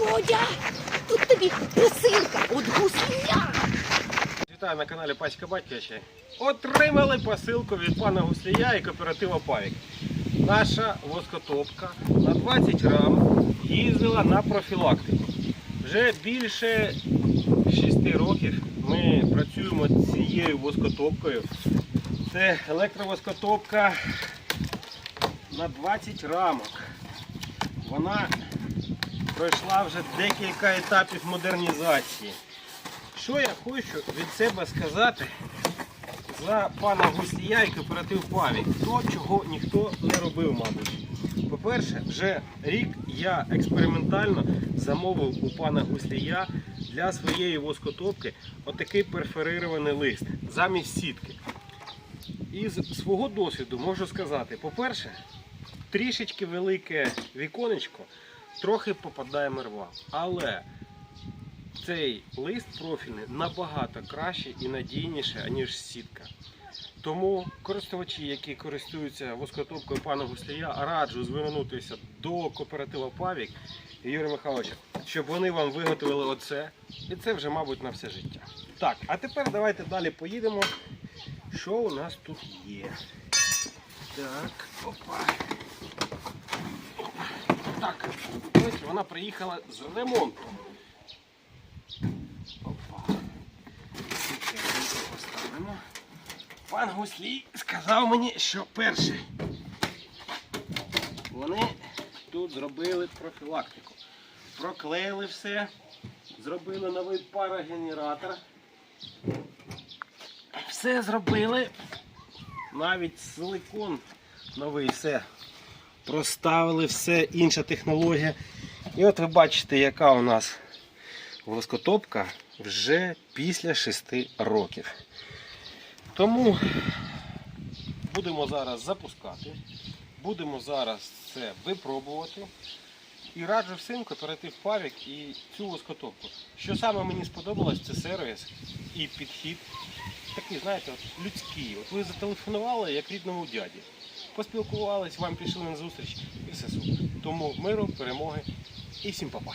Бодя, тут тобі посилка от гуслія. Вітаю на каналі Пачка Батьківщини. Отримали посилку від пана Гуслія і кооператива Павік. Наша воскотопка на 20 грам їздила на профілактику. Вже більше 6 років ми працюємо цією воскотопкою. Це електровоскотопка на 20 рамок. Вона пройшла вже декілька етапів модернізації. Що я хочу від себе сказати за пана Гуслія і кооператив Павік? То, чого ніхто не робив, мабуть. По-перше, вже рік я експериментально замовив у пана Гуслія для своєї воскотопки отакий перфорирований лист замість сітки. Із свого досвіду можу сказати, по-перше, трішечки велике віконечко, трохи попадає мерва. Але цей лист профільний набагато краще і надійніше, аніж сітка. Тому користувачі, які користуються воскотопкою пана Гуслія, раджу звернутися до кооператива Павік і Юрія Михайловича, щоб вони вам виготовили оце. І це вже, мабуть, на все життя. Так, а тепер давайте далі поїдемо. Що у нас тут є? Так, опа. Так, ось вона приїхала з ремонту. Опа. Пан Гуслій сказав мені, що перше. Вони тут зробили профілактику. Проклеїли все, зробили новий парогенератор. Все зробили. Навіть силикон новий, все. Проставили все, інша технологія. І от ви бачите, яка у нас воскотопка вже після 6 років. Тому будемо зараз запускати, будемо зараз це випробувати. І раджу всім кооператив Павік і цю воскотопку. Що саме мені сподобалось, це сервіс і підхід. Такий, знаєте, от людський. От ви зателефонували як рідному дяді. Поспілкувались, вам пішли на зустріч і все супер. Тому миру, перемоги і всім па-па.